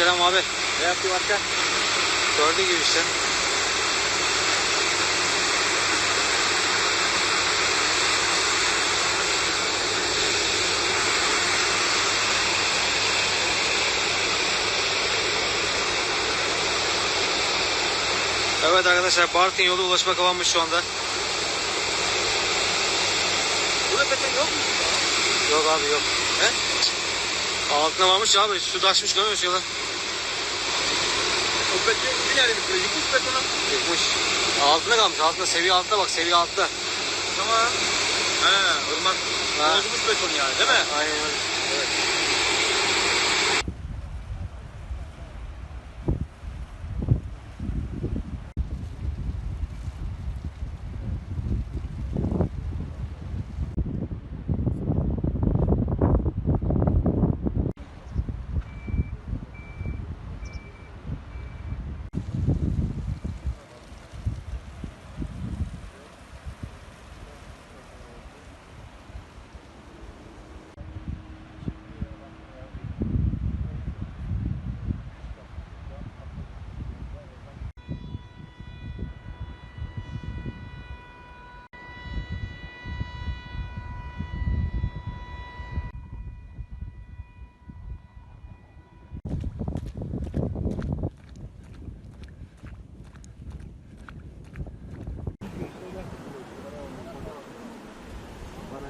Aleykümselam abi. Ne yaptın başka? Gördüğün gibi işte. Evet arkadaşlar Bartın yolu ulaşıma kapanmış şu anda. Burada beton yok mu? Yok abi yok. He? Altına varmış abi su taşmış görmüyor musun yola? Beton bir nerede bir yıkmış betonu. Yıkmış. Altına kalmış altında seviye altta bak seviye altta. Tamam. He, ırmak Ha. bozmuş beton yani değil mi? Aynen öyle. Evet.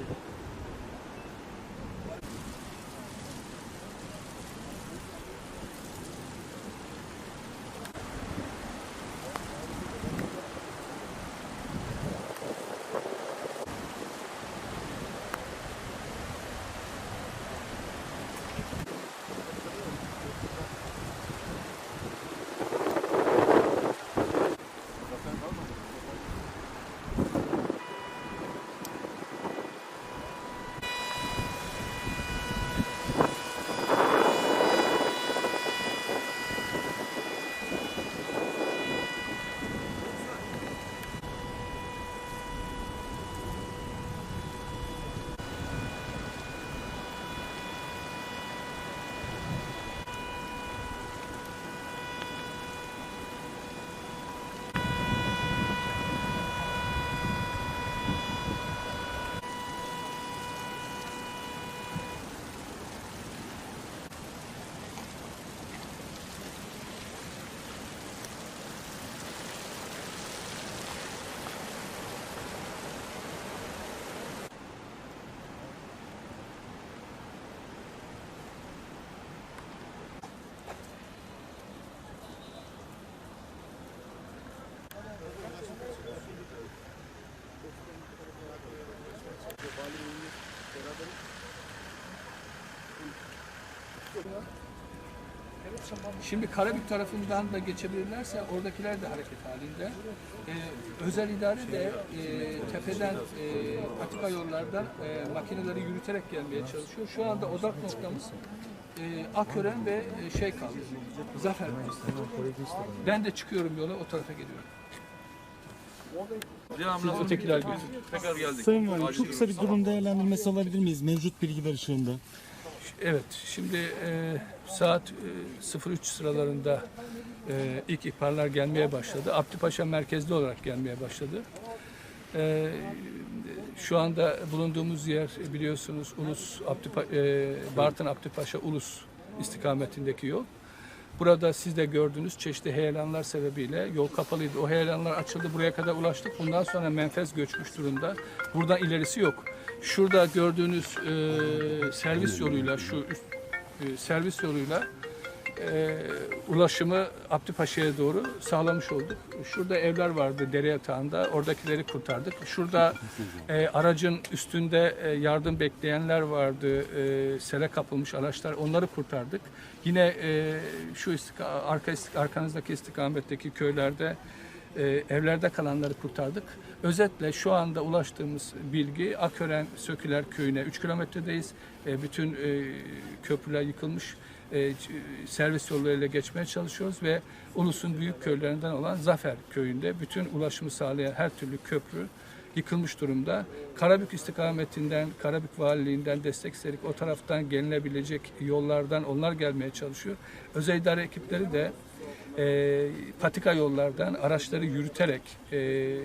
Bye. Şimdi Karabük tarafından da geçebilirlerse oradakiler de hareket halinde. Ee, özel idare de e, tepeden e, patika yollardan e, makineleri yürüterek gelmeye çalışıyor. Şu anda odak noktamız e, Akören ve e, şey kaldı. Zafer. Ben de çıkıyorum yola o tarafa geliyorum. Siz ötekiler gözüküyor. Tekrar geldik. Sayın Valim çok kısa bir durum değerlendirmesi alabilir miyiz mevcut bilgiler ışığında? Evet, şimdi e, saat e, 03 sıralarında e, ilk ihbarlar gelmeye başladı. Abdüpaşa merkezli olarak gelmeye başladı. E, şu anda bulunduğumuz yer biliyorsunuz Ulus Abdüpa, e, Bartın Abdüpaşa Ulus istikametindeki yol. Burada siz de gördüğünüz çeşitli heyelanlar sebebiyle yol kapalıydı. O heyelanlar açıldı, buraya kadar ulaştık. Bundan sonra menfez göçmüş durumda. Buradan ilerisi yok. Şurada gördüğünüz e, servis yoluyla, şu e, servis yoluyla e, ulaşımı Abdüpaşa'ya doğru sağlamış olduk. Şurada evler vardı dere yatağında, oradakileri kurtardık. Şurada e, aracın üstünde e, yardım bekleyenler vardı, e, sele kapılmış araçlar, onları kurtardık. Yine e, şu istika, arka istik- arkanızdaki istikametteki köylerde e, evlerde kalanları kurtardık. Özetle şu anda ulaştığımız bilgi Akören Söküler Köyü'ne 3 kilometredeyiz. E, bütün e, köprüler yıkılmış. E, servis yollarıyla geçmeye çalışıyoruz ve Ulus'un büyük köylerinden olan Zafer Köyü'nde bütün ulaşımı sağlayan her türlü köprü yıkılmış durumda. Karabük istikametinden, Karabük Valiliğinden destek istedik. O taraftan gelinebilecek yollardan onlar gelmeye çalışıyor. Özel idare ekipleri de e, patika yollardan araçları yürüterek e,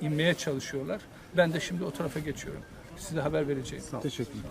inmeye çalışıyorlar. Ben de şimdi o tarafa geçiyorum. Size haber vereceğim. Teşekkürler.